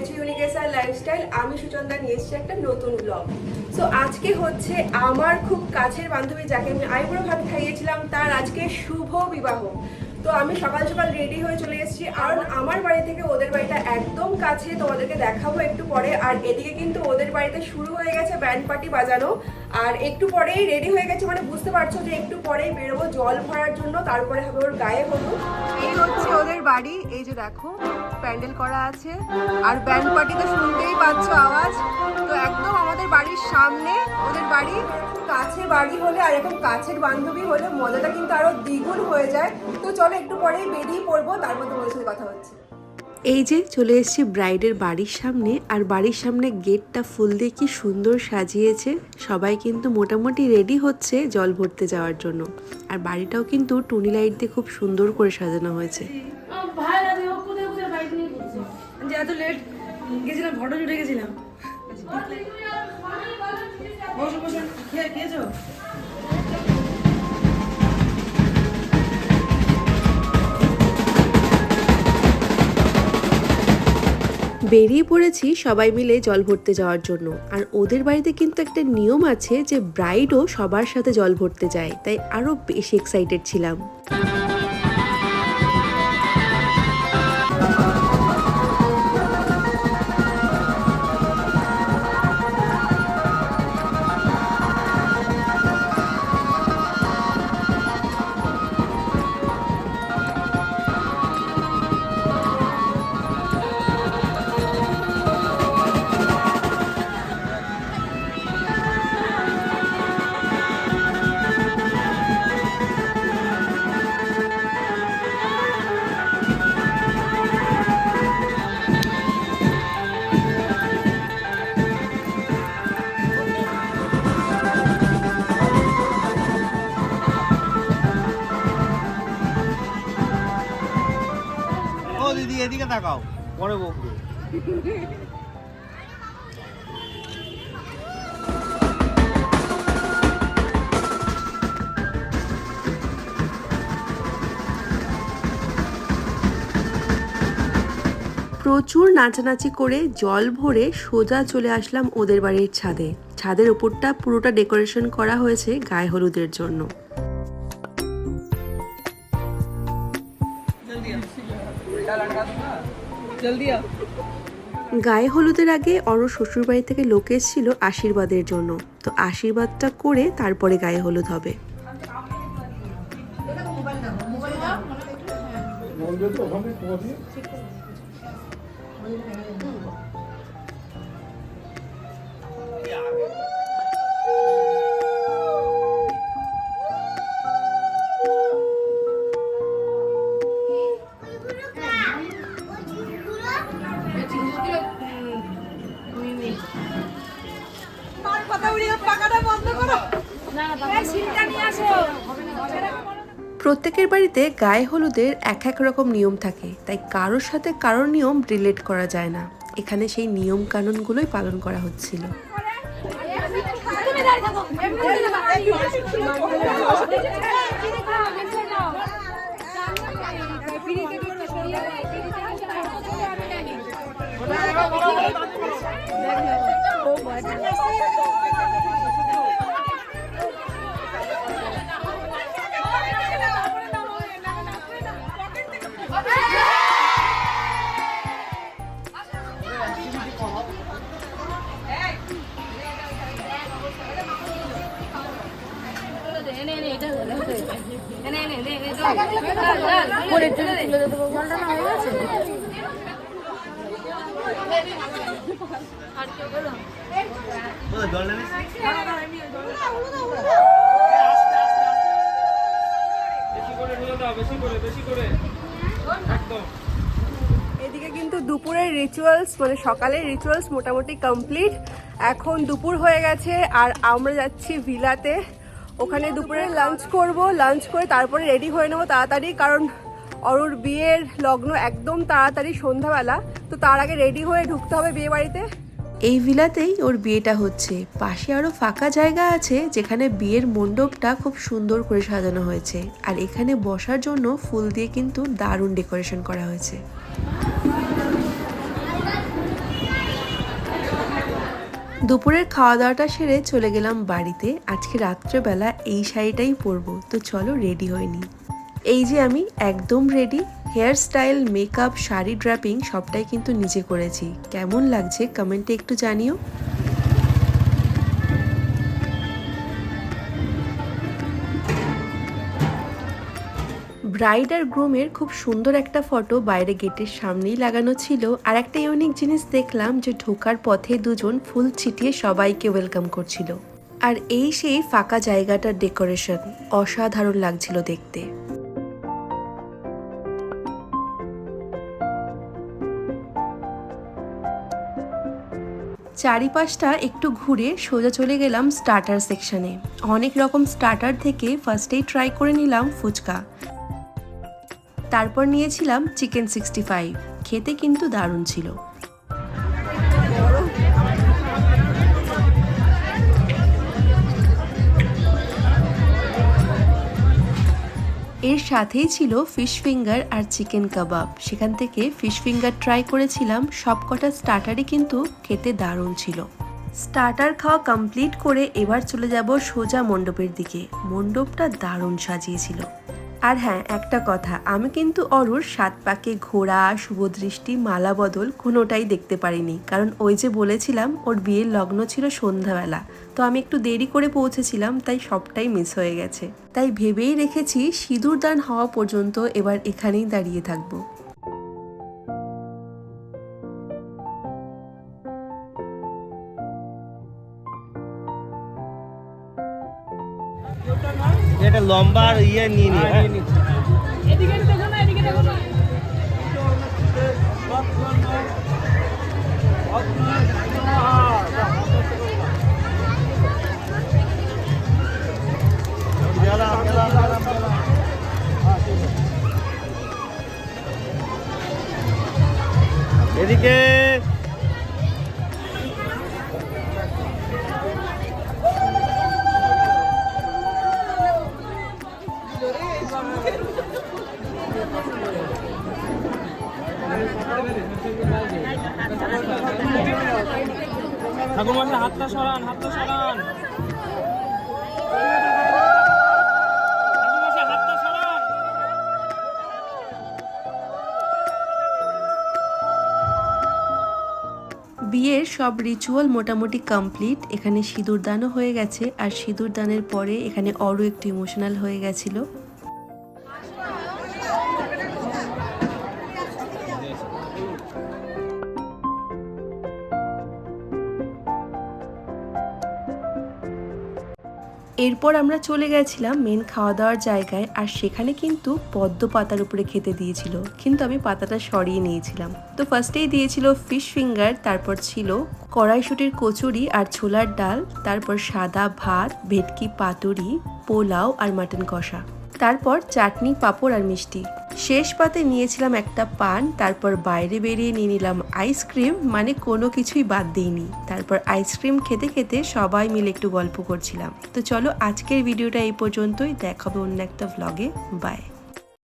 দেখছ ইউনিকেসার লাইফস্টাইল আমি সুচন্দা নিয়ে এসেছি একটা নতুন ব্লগ সো আজকে হচ্ছে আমার খুব কাছের বান্ধবী যাকে আমি আইবুড়ো ভাত খাইয়েছিলাম, তার আজকে শুভ বিবাহ। তো আমি সকাল সকাল রেডি হয়ে চলে এসেছি। আর আমার বাড়ি থেকে ওদের বাড়িটা একদম কাছে, তোমাদেরকে দেখাবো একটু পরে। আর এদিকে কিন্তু ওদের বাড়িতে শুরু হয়ে গেছে ব্যান্ড পার্টি বাজানো। আর একটু পরেই রেডি হয়ে গেছে মানে বুঝতে পারছ যে একটু পরেই বেরোবো জল ভরার জন্য, তারপরে হবে ওর গায়ে হলুদ। এই হচ্ছে ওদের বাড়ি। এই যে দেখো, প্যান্ডেল করা আছে। আর ব্যান্ড পার্টি তো শুনতেই পাচ্ছ আওয়াজ। তো একদম আমাদের বাড়ির সামনে ওদের বাড়ি। কাছে বাড়ি হলে আর এরকম কাছের বান্ধবী হলে মজাটা কিন্তু আরও দ্বিগুণ হয়ে যায়। তো চলো একটু পরেই বেরিয়ে পড়ব তারপর তোমাদের সাথে কথা হচ্ছে। এই যে চলে এসেছি ব্রাইডের বাড়ির সামনে আর বাড়ির সামনে গেটটা ফুল দিয়ে কি সুন্দর সাজিয়েছে। সবাই কিন্তু মোটামুটি রেডি হচ্ছে জল ভরতে যাওয়ার জন্য। আর বাড়িটাও কিন্তু টুনি লাইট দিয়ে খুব সুন্দর করে সাজানো হয়েছে। এত লেট গেছিলাম ফটো জুটে গেছিলাম। বসো বসো খেয়ে খেয়েছো? বেরিয়ে পড়েছি সবাই মিলে জল ভরতে যাওয়ার জন্য। আর ওদের বাড়িতে কিন্তু একটা নিয়ম আছে যে ব্রাইডও সবার সাথে জল ভরতে যায়, তাই আরও বেশি এক্সাইটেড ছিলাম। পরে প্রচুর নাচানাচি করে জল ভরে সোজা চলে আসলাম ওদের বাড়ির ছাদে। ছাদের উপরটা পুরোটা ডেকোরেশন করা হয়েছে গায়ে হলুদের জন্য। গায়ে হলুদের আগে অর শ্বশুরবাড়ি থেকে লোক এসেছিল আশীর্বাদের জন্য। তো আশীর্বাদটা করে তারপরে গায়ে হলুদ হবে। প্রত্যেকের বাড়িতে গায়ে হলুদের এক এক রকম নিয়ম থাকে, তাই কারোর সাথে কারোর নিয়ম রিলেট করা যায় না। এখানে সেই নিয়ম কানুনগুলোই পালন করা হচ্ছিল। তুমি দাঁড়িয়ে থাকো ও, জল নেবে এদিকে কিন্তু দুপুরের রিচুয়ালস মানে সকালের রিচুয়ালস মোটামুটি কমপ্লিট এখন দুপুর হয়ে গেছে আর আমরা যাচ্ছি ভিলাতে। ওখানে দুপুরে লাঞ্চ করব লাঞ্চ করে তারপরে রেডি হয়ে নেব তাড়াতাড়ি, কারণ অরুর বিয়ের লগ্ন একদম তাড়াতাড়ি সন্ধ্যাবেলা। তো তার আগে রেডি হয়ে ঢুকতে হবে বিয়ে বাড়িতে এই ভিলাতেই ওর বিয়েটা হচ্ছে। পাশে আরও ফাঁকা জায়গা আছে যেখানে বিয়ের মণ্ডপটা খুব সুন্দর করে সাজানো হয়েছে। আর এখানে বসার জন্য ফুল দিয়ে কিন্তু দারুণ ডেকোরেশন করা হয়েছে। দুপুরের খাওয়া দাওয়াটা সেরে চলে গেলাম বাড়িতে। আজকে রাত্রেবেলা এই শাড়িটাই পরবো। তো চলো রেডি হয়নি এই যে আমি একদম ready. Hairstyle makeup sari draping সবটাই কিন্তু নিজে করেছি। কেমন লাগছে কমেন্টে একটু জানিও। ব্রাইড আর গ্রুমের খুব সুন্দর একটা ফটো বাইরে গেটের সামনেই লাগানো ছিল। আর একটা ইউনিক জিনিস দেখলাম যে ঢোকার পথে দুজন ফুল ছিটিয়ে সবাইকে ওয়েলকাম করছিল। আর এই সেই ফাঁকা জায়গাটার ডেকোরেশন অসাধারণ লাগছিল দেখতে। চারিপাশটা একটু ঘুরে সোজা চলে গেলাম স্টার্টার সেকশনে অনেক রকম স্টার্টার থেকে ফার্স্টেই ট্রাই করে নিলাম ফুচকা। তারপর নিয়েছিলাম চিকেন সিক্সটি ফাইভ খেতে কিন্তু দারুণ ছিল। এর সাথেই ছিল ফিশ ফিঙ্গার আর চিকেন কাবাব সেখান থেকে ফিশ ফিঙ্গার ট্রাই করেছিলাম, সবকটা স্টার্টারই কিন্তু খেতে দারুণ ছিল। স্টার্টার খাওয়া কমপ্লিট করে এবার চলে যাব সোজা মণ্ডপের দিকে। মণ্ডপটা দারুণ সাজিয়েছিল। আর হ্যাঁ একটা কথা। আমি কিন্তু অরুর সাত পাকে ঘোড়া, শুভদৃষ্টি, মালা বদল কোনোটাই দেখতে পারিনি। কারণ ওই যে বলেছিলাম, ওর বিয়ের লগ্ন ছিল সন্ধ্যাবেলা। তো আমি একটু দেরি করে পৌঁছেছিলাম, তাই সবটাই মিস হয়ে গেছে। তাই ভেবেই রেখেছি সিঁদুর দান হওয়া পর্যন্ত এবার এখানেই দাঁড়িয়ে থাকব। এটা লম্বা আর ইয়ে নিয়ে নিয়ে হ্যাঁ? এদিকে দেখো না এদিকে দেখো না বিয়ের সব রিচুয়াল মোটামুটি কমপ্লিট এখানে সিঁদুরদানও হয়ে গেছে, আর সিঁদুরদানের পরে এখানে অরও একটু ইমোশনাল হয়ে গেছিল। এরপর আমরা চলে গেছিলাম মেন খাওয়া দাওয়ার জায়গায়, আর সেখানে কিন্তু পদ্ম পাতার উপরে খেতে দিয়েছিল। কিন্তু আমি পাতাটা সরিয়ে নিয়েছিলাম। তো ফার্স্টেই দিয়েছিল ফিশ ফিঙ্গার তারপর ছিল কড়াইশুটির কচুরি আর ছোলার ডাল, তারপর সাদা ভাত, ভেটকি পাতুরি, পোলাও আর মাটন কষা। তারপর চাটনি, পাঁপড় আর মিষ্টি। শেষ পাতে নিয়েছিলাম একটা পান, তারপর বাইরে বেরিয়ে নিয়ে নিলাম আইসক্রিম মানে কোনো কিছুই বাদ দিইনি। তারপর আইসক্রিম খেতে খেতে সবাই মিলে একটু গল্প করছিলাম। তো চলো আজকের ভিডিওটা এই পর্যন্তই দেখাবে অন্য একটা ভ্লগে বাই